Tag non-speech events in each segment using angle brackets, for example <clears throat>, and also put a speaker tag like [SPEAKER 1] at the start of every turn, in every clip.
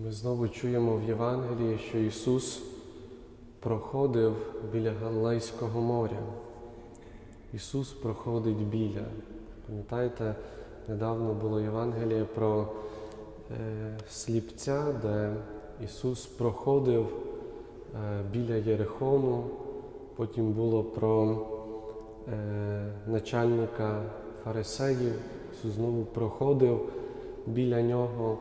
[SPEAKER 1] Ми знову чуємо в Євангелії, що Ісус проходив біля Галилейського моря. Ісус проходить біля. Пам'ятаєте, недавно було Євангеліє про е, сліпця, де Ісус проходив е, біля Єрихону, потім було про е, начальника фарисеїв, Ісус знову проходив біля нього.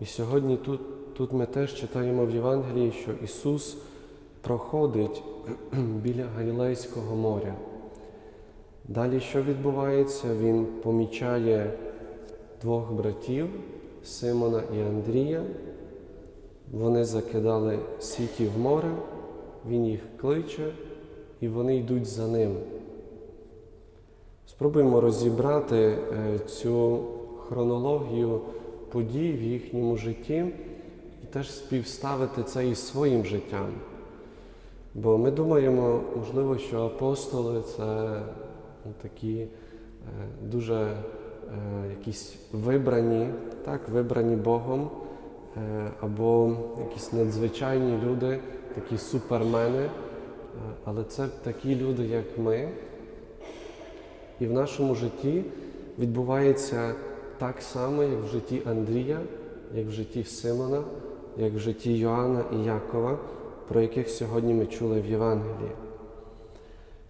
[SPEAKER 1] І сьогодні тут, тут ми теж читаємо в Євангелії, що Ісус проходить <clears throat> біля Галілейського моря. Далі що відбувається? Він помічає двох братів Симона і Андрія. Вони закидали сіті в море, він їх кличе, і вони йдуть за ним. Спробуємо розібрати е, цю хронологію подій в їхньому житті і теж співставити це із своїм життям. Бо ми думаємо, можливо, що апостоли це ну, такі е, дуже е, якісь вибрані, так, вибрані Богом, е, або якісь надзвичайні люди, такі супермени. Але це такі люди, як ми. І в нашому житті відбувається так само, як в житті Андрія, як в житті Симона, як в житті Йоанна і Якова, про яких сьогодні ми чули в Євангелії.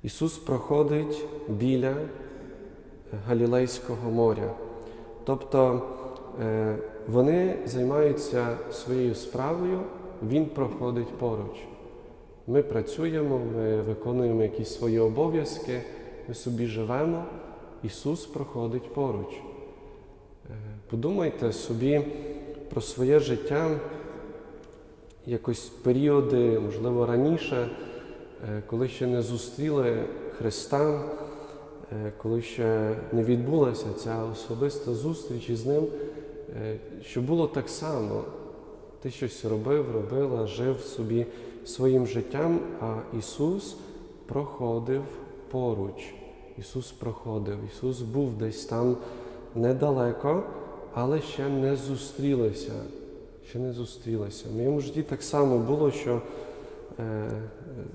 [SPEAKER 1] Ісус проходить біля Галілейського моря. Тобто е, вони займаються своєю справою, Він проходить поруч. Ми працюємо, ми виконуємо якісь свої обов'язки, ми собі живемо, Ісус проходить поруч. Подумайте собі про своє життя, якось періоди, можливо, раніше, е, коли ще не зустріли Христа, е, коли ще не відбулася ця особиста зустріч із Ним, е, що було так само. Ти щось робив, робила, жив собі своїм життям, а Ісус проходив поруч. Ісус проходив, Ісус був десь там недалеко, але ще не зустрілися. Ще не зустрілися. В моєму житті так само було, що е,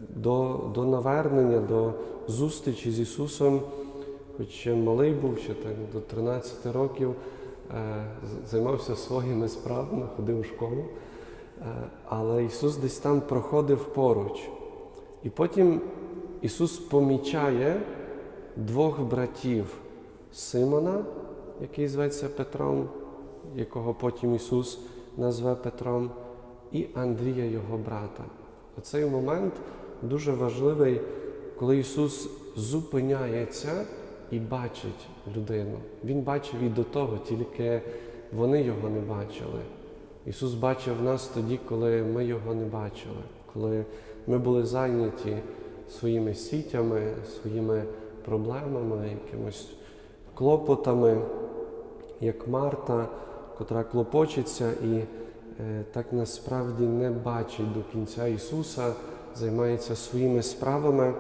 [SPEAKER 1] до, до навернення, до зустрічі з Ісусом, хоч ще малий був, ще так до 13 років, е, займався своїми справами, ходив у школу. Е, але Ісус десь там проходив поруч. І потім Ісус помічає двох братів Симона, який зветься Петром, якого потім Ісус назве Петром, і Андрія, його брата. Оцей момент дуже важливий, коли Ісус зупиняється і бачить людину. Він бачив і до того, тільки вони його не бачили. Ісус бачив нас тоді, коли ми його не бачили, коли ми були зайняті своїми сітями, своїми проблемами, якимось клопотами, як Марта, котра клопочеться і е, так насправді не бачить до кінця Ісуса, займається своїми справами.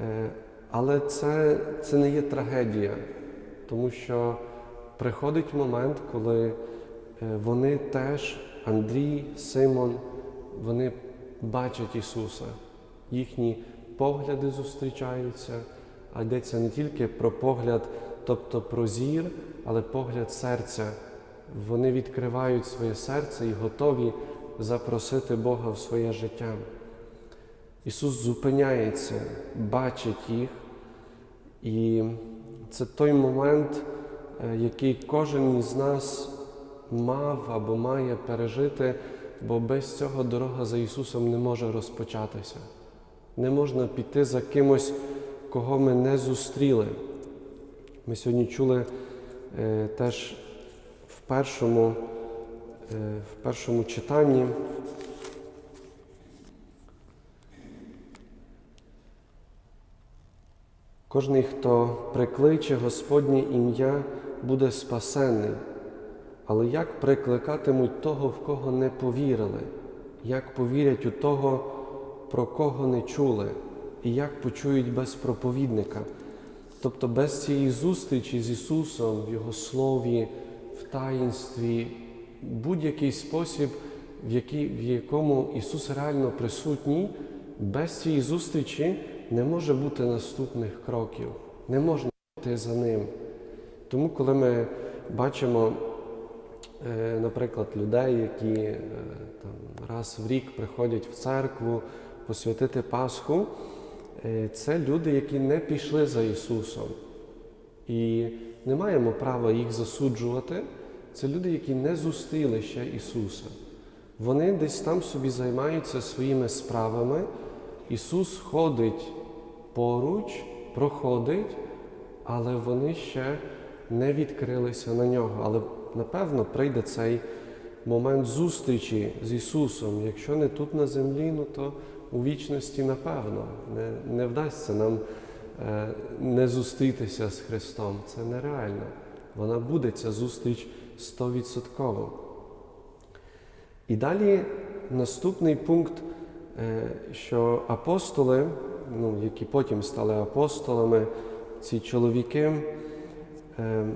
[SPEAKER 1] Е, але це, це не є трагедія, тому що приходить момент, коли е, вони теж, Андрій, Симон, вони бачать Ісуса. Їхні погляди зустрічаються, а йдеться не тільки про погляд, тобто про зір, але погляд серця. Вони відкривають своє серце і готові запросити Бога в своє життя. Ісус зупиняється, бачить їх, і це той момент, е, який кожен із нас мав або має пережити, бо без цього дорога за Ісусом не може розпочатися. Не можна піти за кимось, кого ми не зустріли. Ми сьогодні чули е, теж в першому, е, в першому читанні. Кожний, хто прикличе Господнє ім'я, буде спасений. Але як прикликатимуть того, в кого не повірили? Як повірять у того, про кого не чули? І як почують без проповідника? Тобто без цієї зустрічі з Ісусом в Його Слові, в таїнстві, будь-який спосіб, в, який, в якому Ісус реально присутній, без цієї зустрічі не може бути наступних кроків, не можна йти за ним. Тому, коли ми бачимо, е, наприклад, людей, які е, там, раз в рік приходять в церкву посвятити Пасху, це люди, які не пішли за Ісусом. І не маємо права їх засуджувати. Це люди, які не зустріли ще Ісуса. Вони десь там собі займаються своїми справами. Ісус ходить поруч, проходить, але вони ще не відкрилися на нього. Але напевно прийде цей момент зустрічі з Ісусом. Якщо не тут на землі, ну то у вічності, напевно, не, не вдасться нам е, не зустрітися з Христом. Це нереально. Вона буде ця зустріч стовідсотково. І далі наступний пункт, е, що апостоли, ну, які потім стали апостолами, ці чоловіки, е,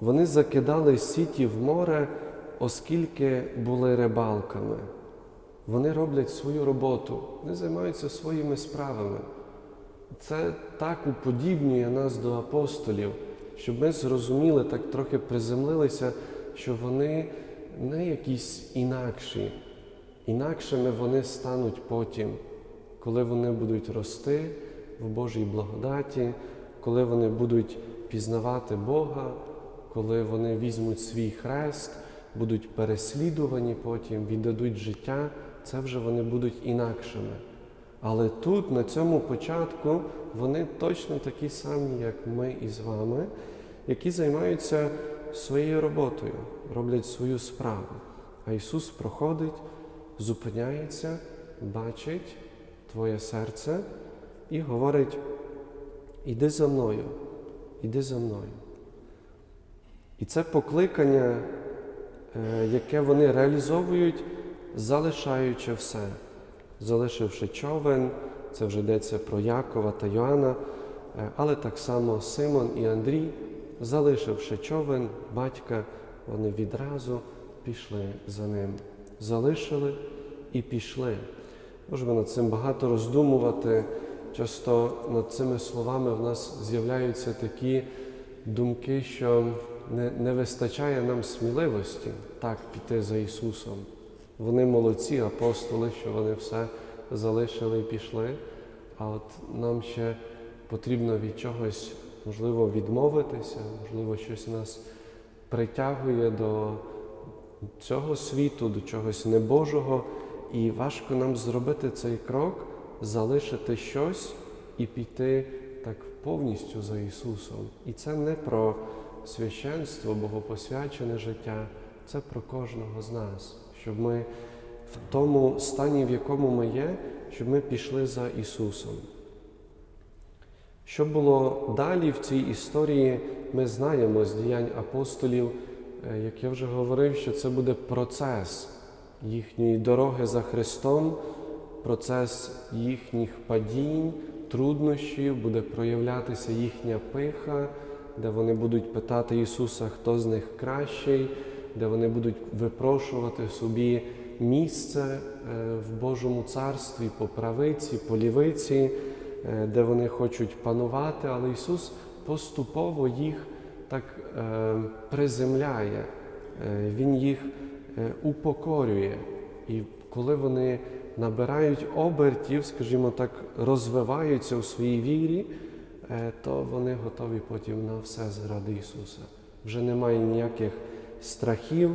[SPEAKER 1] вони закидали сіті в море, оскільки були рибалками. Вони роблять свою роботу, вони займаються своїми справами. Це так уподібнює нас до апостолів, щоб ми зрозуміли, так трохи приземлилися, що вони не якісь інакші. Інакшими вони стануть потім, коли вони будуть рости в Божій благодаті, коли вони будуть пізнавати Бога, коли вони візьмуть свій хрест, будуть переслідувані потім, віддадуть життя, це вже вони будуть інакшими. Але тут, на цьому початку, вони точно такі самі, як ми із вами, які займаються своєю роботою, роблять свою справу. А Ісус проходить, зупиняється, бачить твоє серце і говорить: іди за мною, іди за мною. І це покликання, е, яке вони реалізовують, залишаючи все залишивши човен, це вже йдеться про Якова та Йоанна, е, але так само Симон і Андрій, залишивши човен, батька, вони відразу пішли за ним. Залишили і пішли. Можемо над цим багато роздумувати. Часто над цими словами в нас з'являються такі думки, що не, не вистачає нам сміливості так піти за Ісусом. Вони молодці, апостоли, що вони все залишили і пішли. А от нам ще потрібно від чогось, можливо, відмовитися, можливо, щось нас притягує до цього світу, до чогось небожого. І важко нам зробити цей крок, залишити щось і піти так повністю за Ісусом. І це не про священство, богопосвячене життя, це про кожного з нас щоб ми в тому стані, в якому ми є, щоб ми пішли за Ісусом. Що було далі в цій історії, ми знаємо з діянь апостолів, е, як я вже говорив, що це буде процес їхньої дороги за Христом, процес їхніх падінь, труднощів, буде проявлятися їхня пиха, де вони будуть питати Ісуса, хто з них кращий де вони будуть випрошувати собі місце е, в Божому царстві по правиці, по лівиці, е, де вони хочуть панувати, але Ісус поступово їх так е, приземляє, Він їх упокорює. І коли вони набирають обертів, скажімо так, розвиваються у своїй вірі, то вони готові потім на все заради Ісуса. Вже немає ніяких страхів,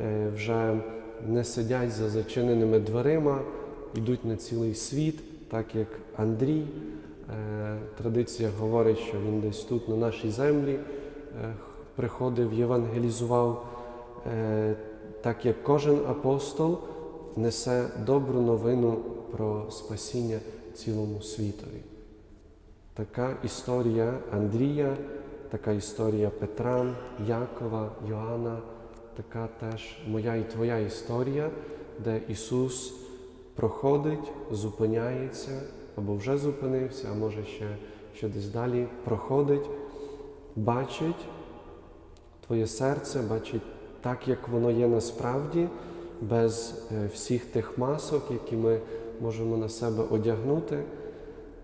[SPEAKER 1] е, вже не сидять за зачиненими дверима, йдуть на цілий світ, так як Андрій. Е, традиція говорить, що він десь тут, на нашій землі, е, приходив, євангелізував, так як кожен апостол несе добру новину про спасіння цілому світові. Така історія Андрія така історія Петра, Якова, Йоанна, така теж моя і твоя історія, де Ісус проходить, зупиняється або вже зупинився, а може ще, ще десь далі проходить, бачить твоє серце, бачить так, як воно є насправді, без е, всіх тих масок, які ми можемо на себе одягнути.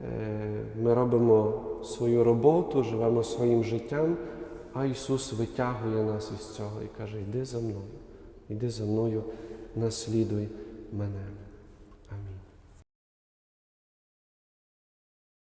[SPEAKER 1] Е, Ми робимо свою роботу, живемо своїм життям, а Ісус витягує нас із цього і каже: Йди за мною, йди за мною, наслідуй мене.